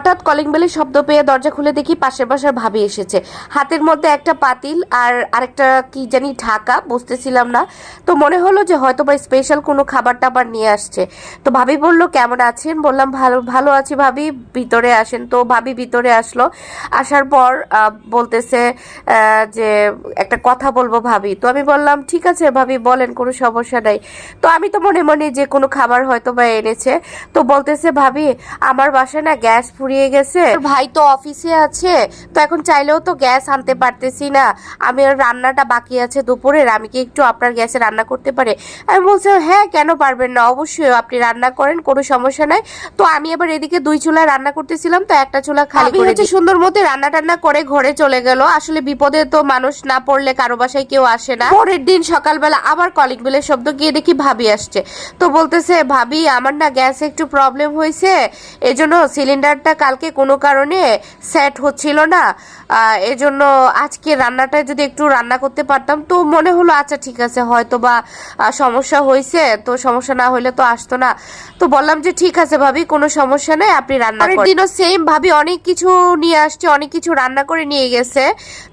হঠাৎ কলিং বেলের শব্দ পেয়ে দরজা খুলে দেখি পাশের বাসার ভাবি এসেছে। হাতের মধ্যে একটা পাতিল আর আরেকটা কি জানি ঢাকা, বুঝতেছিলাম না। তো মনে হলো যে হয়তো বা স্পেশাল কোনো খাবার টাবার নিয়ে আসছে। তো ভাবি বলল, কেমন আছেন? বললাম, ভালো ভালো আছি ভাবি, ভিতরে আসেন। তো ভাবি ভিতরে আসলো। আসার পর বলতেছে যে একটা কথা বলব ভাবি। তো আমি বললাম, ঠিক আছে ভাবি, বলেন, কোনো সমস্যা নাই। তো আমি তো মনে মনে যে কোনো খাবার হয়তো বা এনেছে। তো বলতেছে, ভাবি, আমার বাসায় না গ্যাস ফুরিয়ে গেছে। ভাই তো অফিসে আছে তো এখন চাইলেও তো গ্যাস আনতে পারতেছি না। আমি রান্নাটা বাকি আছে দুপুরের আমি কি একটু আপনার গ্যাসে রান্না করতে পারে? আমি বলছি হ্যাঁ কেন পারবেন না? অবশ্যই আপনি রান্না করেন কোনো সমস্যা নাই। তো আমি এবার এদিকে দুই চুলা রান্না করতেছিলাম তো একটা চুলা খালি করে হচ্ছে সুন্দর মতো রান্না টান্না করে ঘরে চলে গেল। আসলে বিপদে তো মানুষ না পড়লে কারও বাসায় কেউ আসে না। পরের দিন সকালবেলা আবার কলিং বেলের শব্দ গিয়ে দেখি ভাবি আসছে। তো বলতেছে ভাবি আমার না গ্যাসে একটু প্রবলেম হয়েছে। এজন্য সিলিন্ডারটা কালকে কোনো কারণে সেট হচ্ছিল না। এজন্য আজকে রান্নাটা যদি একটু রান্না করতে পারতাম তো মনে হলো আচ্ছা ঠিক আছে হয়তো বা সমস্যা হয়েছে তো সমস্যা না হলে তো আসতো না। তো বললাম যে ঠিক আছে ভাবি কোনো সমস্যা নেই আপনি রান্না করেন দিনও সেম ভাবি অনেক কিছু নিয়ে আসছে অনেক কিছু রান্না করে নিয়ে গেছে।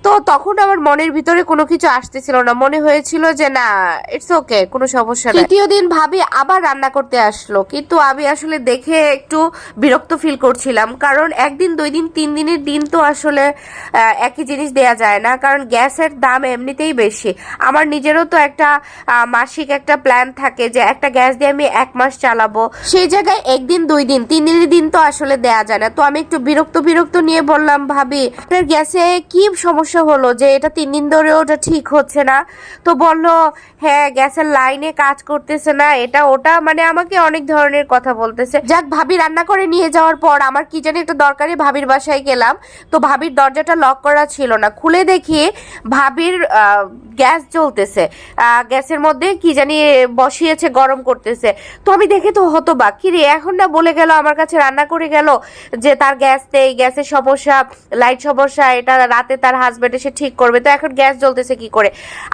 তো তখন আমার মনের ভিতরে কোনো কিছু আসতেছিল না মনে হয়েছিল যে না ইটস ওকে কোনো সমস্যা নেই। তৃতীয় দিন ভাবি আবার রান্না করতে আসলো কিন্তু আমি আসলে দেখে একটু বিরক্ত ফিল করছিলাম। কারণ একদিন, দুই দিন, তিন দিনের দিন তো আসলে একই জিনিস দেয়া যায় না। কারণ গ্যাসের দাম এমনিতেই বেশি। আমার নিজেরও তো একটা মাসিক একটা প্ল্যান থাকে যে একটা গ্যাস দিয়ে আমি এক মাস চালাবো। সেই জায়গায় একদিন, দুই দিন, তিন দিনের দিন তো আসলে দেয়া যায় না। তো আমি একটু বিরক্ত বিরক্ত নিয়ে বললাম, ভাবি, আপনার গ্যাসে কি সমস্যা হলো যে এটা তিন দিন ধরে ওটা ঠিক হচ্ছে না? তো বলল হ্যাঁ গ্যাসের লাইনে কাজ করতেছে না। এটা, ওটা মানে আমাকে অনেক ধরনের কথা বলতেছে। যাক, ভাবি, রান্না করে নিয়ে যাওয়ার পর আমার কি জানি একটা দরকারি, ভাবির বাসায় গেলাম। তো ভাবির দরজাটা লক করা ছিল না। খুলে দেখি ভাবির গ্যাস জ্বলতেছে। গ্যাসের মধ্যে কি জানি বসিয়েছে, গরম করতেছে। তো আমি দেখে তো হতো বা কি রে, এখন না বলে গেল, আমার কাছে রান্না করে গেল যে তার গ্যাস নেই, গ্যাসের সমস্যা লাইট সমস্যা, এটা রাতে তার হাজবেন্ড এসে ঠিক করবে। তো এখন গ্যাস জ্বলতেছে কি করে?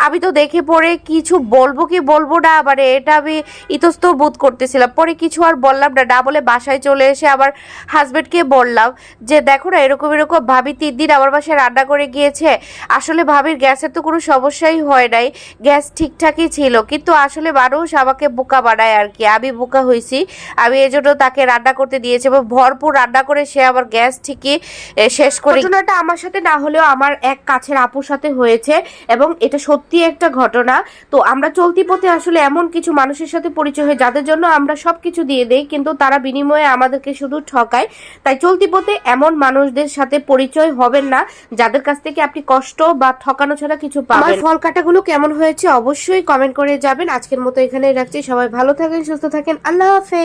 আমি তো দেখে পরে কিছু বলব কি বলব না আবার এটা আমি ইতস্ত বোধ করতেছিলাম। পরে কিছু আর বললাম না না বলে বাসায় চলে এসে আবার হাজবেন্ডকে বললাম যে, দেখো না, এরকম এরকম ভাবি তিন দিন আমার বাসায় রান্না করে গিয়েছে। আসলে ভাবির গ্যাসের তো কোনো সমস্যাই হয় নাই। গ্যাস ঠিকঠাকই ছিল। কিন্তু আসলে মানুষ আমাকে বোকা বানায় আর কি। আমি বোকা হয়েছি আমি এজন্য তাকে রান্না করতে দিয়েছি এবং ভরপুর রান্না করে সে আবার গ্যাস ঠিকই শেষ করে ঘটনাটা আমার সাথে না হলেও আমার এক কাছের আপুর সাথে হয়েছে এবং এটা সত্যি একটা ঘটনা। তো আমরা চলতি পথে আসলে এমন কিছু মানুষের সাথে পরিচয় হয়, যাদের জন্য আমরা সবকিছু দিয়ে দেই, কিন্তু তারা বিনিময়ে আমাদেরকে শুধু ঠকায়। তাই চলতি পথে এমন মানুষদের সাথে পরিচয় হবেন না, যাদের কাছ থেকে আপনি কষ্ট বা ঠকানো ছাড়া কিছু পাবেন। আমার ফল কাটাগুলো কেমন হয়েছে অবশ্যই কমেন্ট করে যাবেন আজকের মতো এখানে রাখছি। সবাই ভালো থাকেন, সুস্থ থাকেন। আল্লাহ হাফেজ।